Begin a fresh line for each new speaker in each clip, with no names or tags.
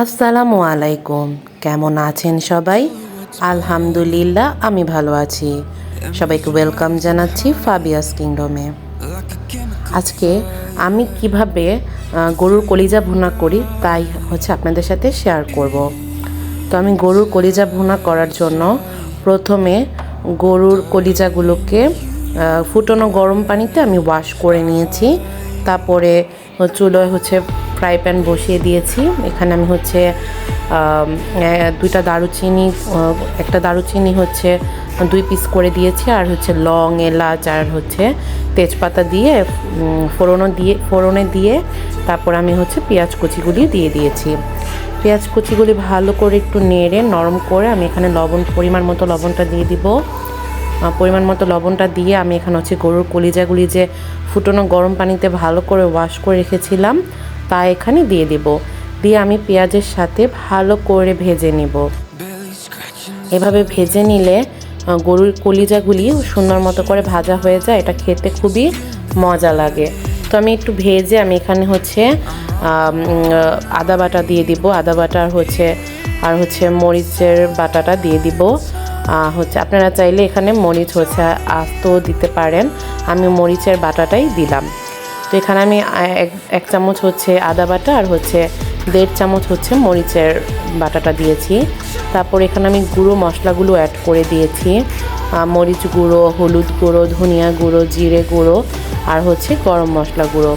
আসসালামু আলাইকুম। কেমন আছেন সবাই? আলহামদুলিল্লাহ, আমি ভালো আছি। সবাইকে ওয়েলকাম জানাচ্ছি ফাবিয়াস কিংডমে আজকে আমি কীভাবে গরুর কলিজা ভুনা করি, তাই হচ্ছে আপনাদের সাথে শেয়ার করব। তো আমি গরুর কলিজা ভুনা করার জন্য প্রথমে গরুর কলিজাগুলোকে ফুটানো গরম পানিতে আমি ওয়াশ করে নিয়েছি। তারপরে চুলোয় হচ্ছে ফ্রাই প্যান বসিয়ে দিয়েছি। এখানে আমি হচ্ছে দুইটা দারুচিনি একটা দারুচিনি হচ্ছে দুই পিস করে দিয়েছি আর হচ্ছে লং, এলাচ আর হচ্ছে তেজপাতা দিয়ে ফোড়নও দিয়ে, ফোড়নে দিয়ে তারপর আমি হচ্ছে পেঁয়াজ কুচিগুলি দিয়ে দিয়েছি। পেঁয়াজ কুচিগুলি ভালো করে একটু নেড়ে, নরম করে আমি এখানে লবণ, পরিমাণ মতো লবণটা দিয়ে দিব। পরিমাণ মতো লবণটা দিয়ে আমি এখানে হচ্ছে গরুর কলিজাগুলি যে ফুটনো গরম পানিতে ভালো করে ওয়াশ করে রেখেছিলাম তা এখানে দিয়ে দেব। দিয়ে আমি পেঁয়াজের সাথে ভালো করে ভেজে নিব। এভাবে ভেজে নিলে গরুর কলিজাগুলি সুন্দর মতো করে ভাজা হয়ে যায়। এটা খেতে খুবই মজা লাগে। তো আমি একটু ভেজে আমি এখানে হচ্ছে আদা বাটা দিয়ে দিব। আদা বাটা আর হচ্ছে আর হচ্ছে মরিচের বাটাটা দিয়ে দিব। হচ্ছে আপনারা চাইলে এখানে মরিচ হচ্ছে আস্ত দিতে পারেন। আমি মরিচের বাটাটাই দিলাম। তো এখানে আমি এক চামচ হচ্ছে আদা বাটা আর হচ্ছে দেড় চামচ হচ্ছে মরিচের বাটাটা দিয়েছি। তারপর এখানে আমি গুঁড়ো মশলাগুলো অ্যাড করে দিয়েছি। মরিচ গুঁড়ো, হলুদ গুঁড়ো, ধনিয়া গুঁড়ো, জিরে গুঁড়ো আর হচ্ছে গরম মশলা গুঁড়ো।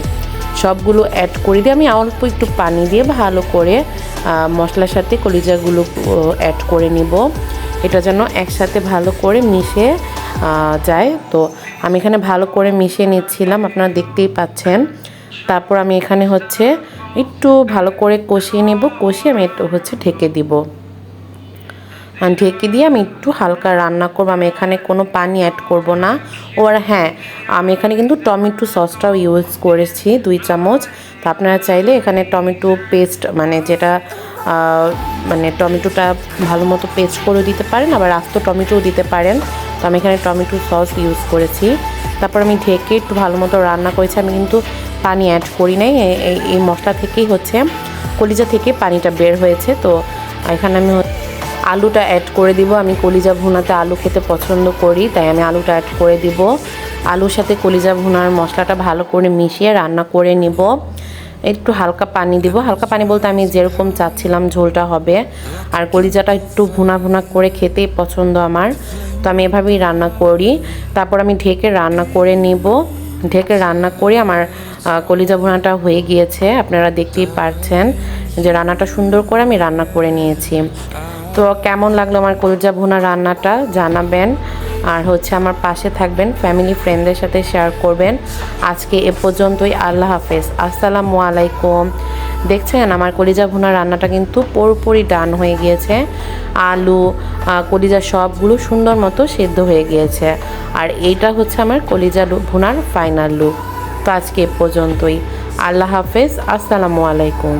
সবগুলো অ্যাড করে দিয়ে আমি অল্প একটু পানি দিয়ে ভালো করে মশলার সাথে কলিজাগুলো অ্যাড করে নিব। এটা যেন একসাথে ভালো করে মিশে যায়। তো আমি এখানে ভালো করে মিশিয়ে নিচ্ছিলাম, আপনারা দেখতেই পাচ্ছেন। তারপর আমি এখানে হচ্ছে একটু ভালো করে কষিয়ে নেব, কষিয়ে আমি একটু হচ্ছে ঢেকে দিব। ঢেকে দিয়ে আমি একটু হালকা রান্না করব, আমি এখানে কোনো পানি অ্যাড করব না। ও আর হ্যাঁ আমি এখানে কিন্তু টমেটো সসটাও ইউজ করেছি, দুই চামচ। তা আপনারা চাইলে এখানে টমেটো পেস্ট মানে যেটা মানে টমেটোটা ভালো মতো পেস্ট করে দিতে পারেন, আবার আস্ত টমেটোও দিতে পারেন। তো আমি এখানে টমেটো সস ইউজ করেছি। তারপর আমি ঢেকে একটু ভালো মতো রান্না করেছি। আমি কিন্তু পানি অ্যাড করি নাই। এই- মশলা থেকেই হচ্ছে, কলিজা থেকে পানিটা বের হয়েছে। তো এখানে আমি আলুটা অ্যাড করে দিব। আমি কলিজা ভুনাতে আলু খেতে পছন্দ করি, তাই আমি আলুটা অ্যাড করে দিব। আলুর সাথে কলিজা ভুনার মশলাটা ভালো করে মিশিয়ে রান্না করে নিব। একটু হালকা পানি দিব। হালকা পানি বলতে আমি যেরকম চাচ্ছিলাম ঝোলটা হবে। আর কলিজাটা একটু ভুনা ভুনা করে খেতেই পছন্দ আমার। তো আমি এভাবেই রান্না করি। তারপর আমি ঢেকে রান্না করে নিব। ঢেকে রান্না করে আমার কলিজা ভুনাটা হয়ে গিয়েছে। আপনারা দেখতেই পারছেন যে রান্নাটা সুন্দর করে আমি রান্না করে নিয়েছি। তো কেমন লাগল আমার কলিজা ভুনা রান্নাটা? জানাবেন। আর হচ্ছে আমার পাশে থাকবেন ফ্যামিলি ফ্রেন্ডদের সাথে শেয়ার করবেন। আজকে এ পর্যন্তই, আল্লাহ হাফেজ। আসসালামু আলাইকুম। দেখছেন, আমার কলিজা ভুনা রান্নাটা কিন্তু পুরোপুরি ডান হয়ে গিয়েছে। আলু কলিজা সবগুলো সুন্দর মতো সেদ্ধ হয়ে গিয়েছে। আর এইটা হচ্ছে আমার কলিজা ভুনার ফাইনাল লুক তো আজকে এ পর্যন্তই। আল্লাহ হাফেজ, আসসালামু আলাইকুম।